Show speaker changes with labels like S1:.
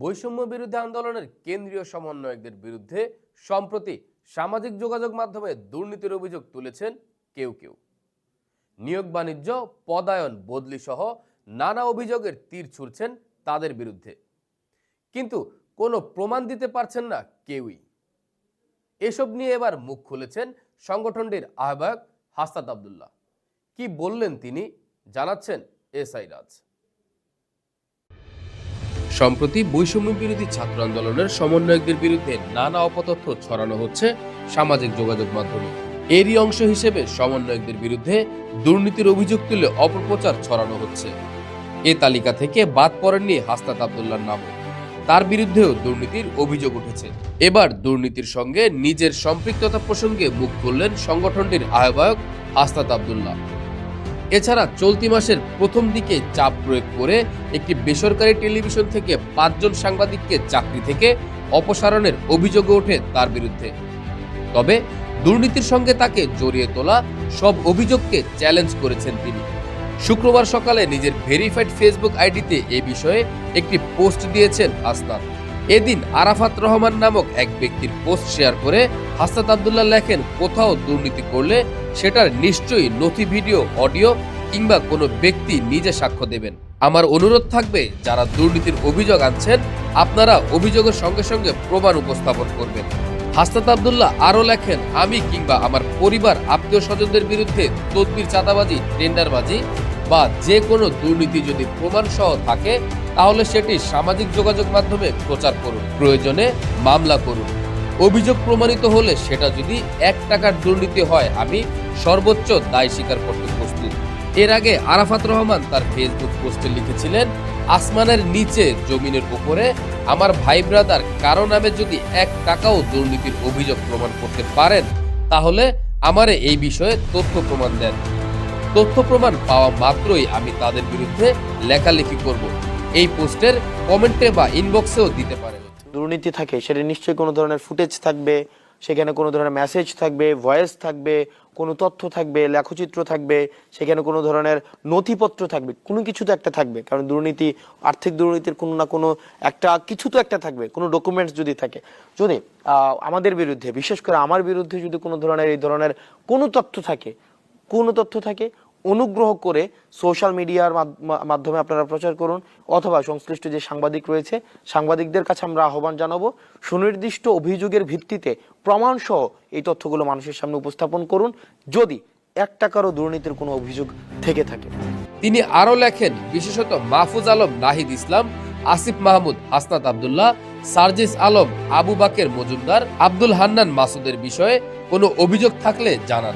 S1: বৈষম্য বিরোধী আন্দোলনের কেন্দ্রীয় সমন্বয়কদের বিরুদ্ধে সম্প্রতি সামাজিক যোগাযোগ মাধ্যমে দুর্নীতির অভিযোগ তুলেছেন কেউ কেউ। নিয়োগ বাণিজ্য, পদায়ন বদলি সহ নানা অভিযোগের তীর ছুড়ছেন তাদের বিরুদ্ধে। কিন্তু কোনো প্রমাণ দিতে পারছেন না কেউই। এসব নিয়ে এবার মুখ খুলেছেন সংগঠনটির আহ্বায়ক হাস্তাত আবদুল্লাহ। কি বললেন তিনি? জানাচ্ছেন এস আই রাজ। সম্প্রতি বৈষম্য বিরোধী ছাত্র আন্দোলনের সমন্বয়কদের বিরুদ্ধে নানা অপতথ্য ছড়ানো হচ্ছে সামাজিক যোগাযোগ মাধ্যমে। এরই অংশ হিসেবে সমন্বয়কদের বিরুদ্ধে দুর্নীতির অভিযোগ তুলে অপপ্রচার ছড়ানো হচ্ছে। এ তালিকা থেকে বাদ পড়েননি হাস্তাত আবদুল্লার নাম তার বিরুদ্ধেও দুর্নীতির অভিযোগ উঠেছে। এবার দুর্নীতির সঙ্গে নিজের সম্পৃক্ততা প্রসঙ্গে মুখ খুললেন সংগঠনটির আহ্বায়ক হাস্তাত আবদুল্লাহ। এছাড়া চলতি মাসের প্রথম দিকে চাপ প্রয়োগ করে একটি বেসরকারি টেলিভিশন থেকে পাঁচজন সাংবাদিককে চাকরি থেকে অপসারণের অভিযোগও ওঠে তার বিরুদ্ধে। তবে দুর্নীতির সঙ্গে তাকে জড়িয়ে তোলা সব অভিযোগকে চ্যালেঞ্জ করেছেন তিনি। শুক্রবার সকালে নিজের ভেরিফাইড ফেসবুক আইডিতে এ বিষয়ে একটি পোস্ট দিয়েছেন হাসনাত এদিন আরাফাত রহমান নামক এক ব্যক্তির পোস্ট শেয়ার করে হাসনাত আবদুল্লাহ লেখেন, কোথাও দুর্নীতি করলে সেটার নিশ্চয়ই নথি, ভিডিও, অডিও কিংবা কোনো ব্যক্তি নিজে সাক্ষ্য দেবেন। আমার অনুরোধ থাকবে, যারা দুর্নীতির অভিযোগ আনছেন, আপনারা অভিযোগের সঙ্গে সঙ্গে প্রমাণ উপস্থাপন করবেন। হাসনাত আবদুল্লাহ আরও লেখেন, আমি কিংবা আমার পরিবার আত্মীয় স্বজনদের বিরুদ্ধে তদবির, চাঁদাবাজি, টেন্ডারবাজি বা যে কোনো দুর্নীতি যদি প্রমাণ সহ থাকে, তাহলে সেটি সামাজিক যোগাযোগ মাধ্যমে প্রচার করুন। প্রয়োজনে মামলা করুন। অভিযোগ প্রমাণিত হলে সেটা যদি এক টাকার দুর্নীতি হয়, আমি সর্বোচ্চ দায় স্বীকার করতে প্রস্তুত। এর আগে আরাফাত রহমান তার ফেসবুক পোস্টে লিখেছিলেন, আসমানের নিচে জমিনের উপরে আমার ভাই ব্রাদার কারও নামে যদি এক টাকাও দুর্নীতির অভিযোগ প্রমাণ করতে পারেন, তাহলে আমারে এই বিষয়ে তথ্য প্রমাণ দেন। তথ্য প্রমাণ পাওয়া মাত্রই আমি তাদের বিরুদ্ধে লেখালেখি করব। এই পোস্টের কমেন্টে বা ইনবক্সেও দিতে পারেন।
S2: দুর্নীতি থাকে, সেটা নিশ্চয়ই কোনো ধরনের ফুটেজ থাকবে, সেখানে কোনো ধরনের মেসেজ থাকবে ভয়েস থাকবে, কোনো তথ্য থাকবে, লেখচিত্র থাকবে, সেখানে কোনো ধরনের নথিপত্র থাকবে, কোনো কিছু তো একটা থাকবে, কারণ দুর্নীতি, আর্থিক দুর্নীতির কোনো না কোনো একটা, কিছু তো একটা থাকবে, কোনো ডকুমেন্টস যদি থাকে। যদি আমাদের বিরুদ্ধে, বিশেষ করে আমার বিরুদ্ধে যদি কোনো ধরনের, এই ধরনের কোনো তথ্য থাকে, কোনো তথ্য থাকে অনুগ্রহ করে সোশ্যাল মিডিয়ার মাধ- মাধ্যমে আপনারা প্রচার করুন অথবা সংশ্লিষ্ট যে সাংবাদিক রয়েছে, সাংবাদিকদের কাছে আমরা আহ্বান জানাব। সুনির্দিষ্ট অভিযোগের ভিত্তিতে প্রমাণসহ এই তথ্যগুলো মানুষের সামনে উপস্থাপন করুন। যদি এক টাকারও দুর্নীতির কোনো অভিযোগ থেকে থাকে।
S1: তিনি আরও লেখেন, বিশেষত মাহফুজ আলম, নাহিদ ইসলাম, আসিফ মাহমুদ, হাসনাত আবদুল্লাহ, সার্জিস আলম, আবু বাকের মজুমদার, আব্দুল হান্নান মাসুদের বিষয়ে কোনো অভিযোগ থাকলে জানান।